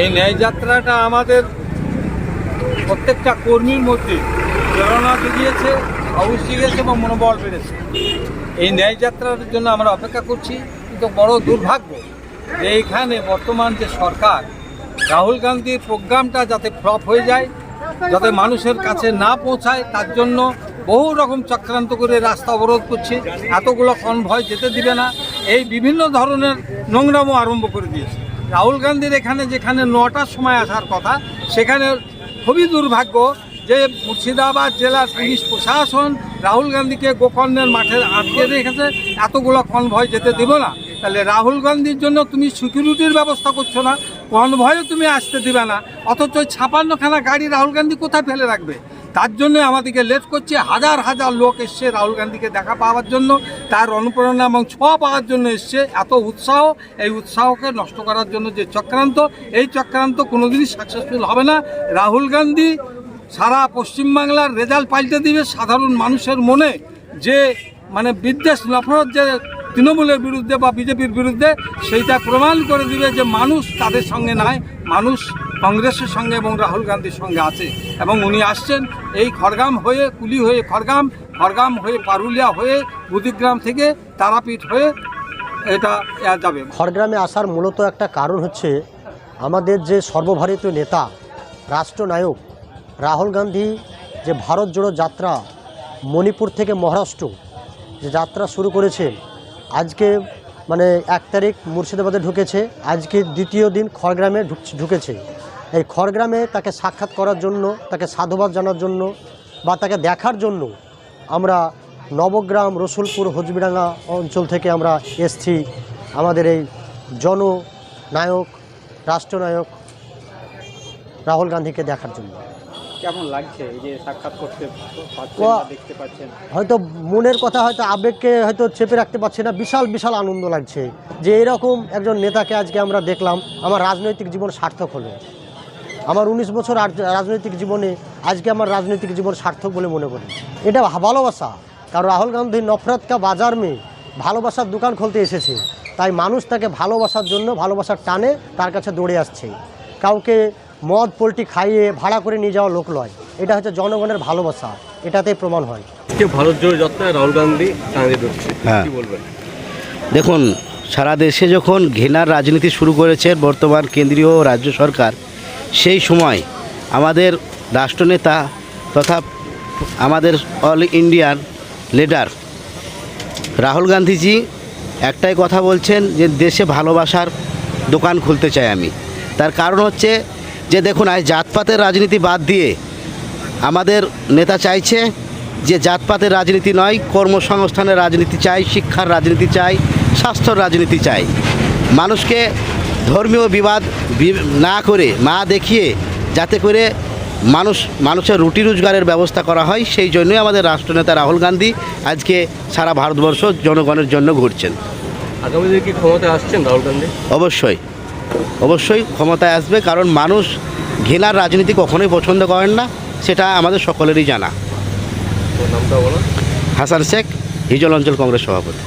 এই ন্যায় যাত্রাটা আমাদের প্রত্যেকটা কর্মীর মধ্যে প্রেরণা জুগিয়েছে সাহস জুগিয়েছে এবং মনোবল বেড়েছে। এই ন্যায় যাত্রার জন্য আমরা অপেক্ষা করছি। কিন্তু বড় দুর্ভাগ্য যে এইখানে বর্তমান যে সরকার, রাহুল গান্ধীর প্রোগ্রামটা যাতে ফ্লপ হয়ে যায়, যাতে মানুষের কাছে না পৌঁছায়, তার জন্য বহু রকম চক্রান্ত করে রাস্তা অবরোধ করছে। এতগুলো কনভয় যেতে দিবে না। এই বিভিন্ন ধরনের নোংরামও আরম্ভ করে দিয়েছে। রাহুল গান্ধীর এখানে যেখানে নটার সময় আসার কথা, সেখানে খুবই দুর্ভাগ্য যে মুর্শিদাবাদ জেলার পুলিশ প্রশাসন রাহুল গান্ধীকে গোকর্ণের মাঠে আটকে রেখেছে। এতগুলো কনভয় যেতে দেবো না। তাহলে রাহুল গান্ধীর জন্য তুমি সিকিউরিটির ব্যবস্থা করছ না কনভয়ও তুমি আসতে দিবে না, অথচ ওই ছাপান্নখানা গাড়ি রাহুল গান্ধী কোথায় ফেলে রাখবে? তার জন্য আমাদেরকে লেট করছে, হাজার হাজার লোক এসছে রাহুল গান্ধীকে দেখা পাওয়ার জন্য, তার অনুপ্রেরণা এবং ছোঁয়া পাওয়ার জন্য এসছে, এত উৎসাহ, এই উৎসাহকে নষ্ট করার জন্য যে চক্রান্ত, এই চক্রান্ত কোনোদিনই সাকসেসফুল হবে না। রাহুল গান্ধী সারা পশ্চিমবাংলার রেজাল্ট পাল্টে দিবে সাধারণ মানুষের মনে, যে মানে বিদ্বেষ নফরত যে তৃণমূলের বিরুদ্ধে বা বিজেপির বিরুদ্ধে সেইটা প্রমাণ করে দিবে যে মানুষ তাদের সঙ্গে নাই, মানুষ কংগ্রেসের সঙ্গে এবং রাহুল গান্ধীর সঙ্গে আছে। এবং উনি আসছেন, এই খড়গাম হয়ে, কুলি হয়ে খড়গাম খড়গাম হয়ে পারুলিয়া হয়ে বুদিগ্রাম থেকে তারাপীঠ হয়ে এটা যাবে। খড়গ্রামে আসার মূলত একটা কারণ হচ্ছে আমাদের যে সর্বভারতীয় নেতা, রাষ্ট্রনায়ক রাহুল গান্ধী, যে ভারত জোড়ো যাত্রা মণিপুর থেকে মহারাষ্ট্র, যে যাত্রা শুরু করেছেন আজকে মানে এক তারিখ মুর্শিদাবাদে ঢুকেছে। আজকে দ্বিতীয় দিন খড়গ্রামে ঢুক- ঢুকেছে। এই খড়গ্রামে তাকে সাক্ষাৎ করার জন্য, তাকে সাধুবাদ জানার জন্য বা তাকে দেখার জন্য আমরা নবগ্রাম রসুলপুর হজবিডাঙ্গা অঞ্চল থেকে আমরা এসছি। আমাদের এই জননায়ক, রাষ্ট্রনায়ক রাহুল গান্ধীকে দেখার জন্য। কেমন লাগছে? এই যে সাক্ষাৎ করতে দেখতে পাচ্ছেন। হয়তো মনের কথা হয়তো আবেগকে হয়তো চেপে রাখতে পারছি না। বিশাল বিশাল আনন্দ লাগছে যে এরকম একজন নেতাকে আজকে আমরা দেখলাম। আমার রাজনৈতিক জীবন সার্থক হলো। আমার উনিশ বছর রাজনৈতিক জীবনে আজকে আমার রাজনৈতিক জীবন সার্থক বলে মনে করি। এটা ভালোবাসা। কারণ রাহুল গান্ধী নফরত কা বাজার মেয়ে ভালোবাসার দোকান খুলতে এসেছে। তাই মানুষ তাকে ভালোবাসার জন্য ভালোবাসার টানে তার কাছে দৌড়ে আসছে। কাউকে মদ পোলট্রি খাইয়ে ভাড়া করে নিয়ে যাওয়া লোক নয় এটা হচ্ছে জনগণের ভালোবাসা। এটাতেই প্রমাণ হয়। ভারত জোড়ো যাত্রায় রাহুল গান্ধী হ্যাঁ। কি বলবেন? দেখুন সারা দেশে যখন ঘৃণার রাজনীতি শুরু করেছে বর্তমান কেন্দ্রীয় রাজ্য সরকার সেই সময় আমাদের রাষ্ট্রনেতা তথা আমাদের all Indian leader Rahul Gandhiji একটাই কথা বলছেন যে দেশে ভালোবাসার দোকান খুলতে চাই আমি। তার কারণ হচ্ছে যে দেখুন আজ জাতপাতের রাজনীতি বাদ দিয়ে আমাদের নেতা চাইছে যে জাতপাতের রাজনীতি নয় কর্মসংস্থানের রাজনীতি চাই শিক্ষার রাজনীতি চাই স্বাস্থ্যর রাজনীতি চাই। মানুষকে ধর্মীয় বিবাদ না করে মা দেখিয়ে যাতে করে মানুষ মানুষের রুটি রোজগারের ব্যবস্থা করা হয় সেই জন্যই আমাদের রাষ্ট্রনেতা রাহুল গান্ধী আজকে সারা ভারতবর্ষ জনগণের জন্য ঘুরছেন। আগামী দিনে কি ক্ষমতায় আসছেন রাহুল গান্ধী? অবশ্যই। অবশ্যই ক্ষমতায় আসবে কারণ মানুষ ঘেলার রাজনীতি কখনোই পছন্দ করেন না সেটা আমাদের সকলেরই জানা। হাসান শেখ হিজল অঞ্চল কংগ্রেস সভাপতি।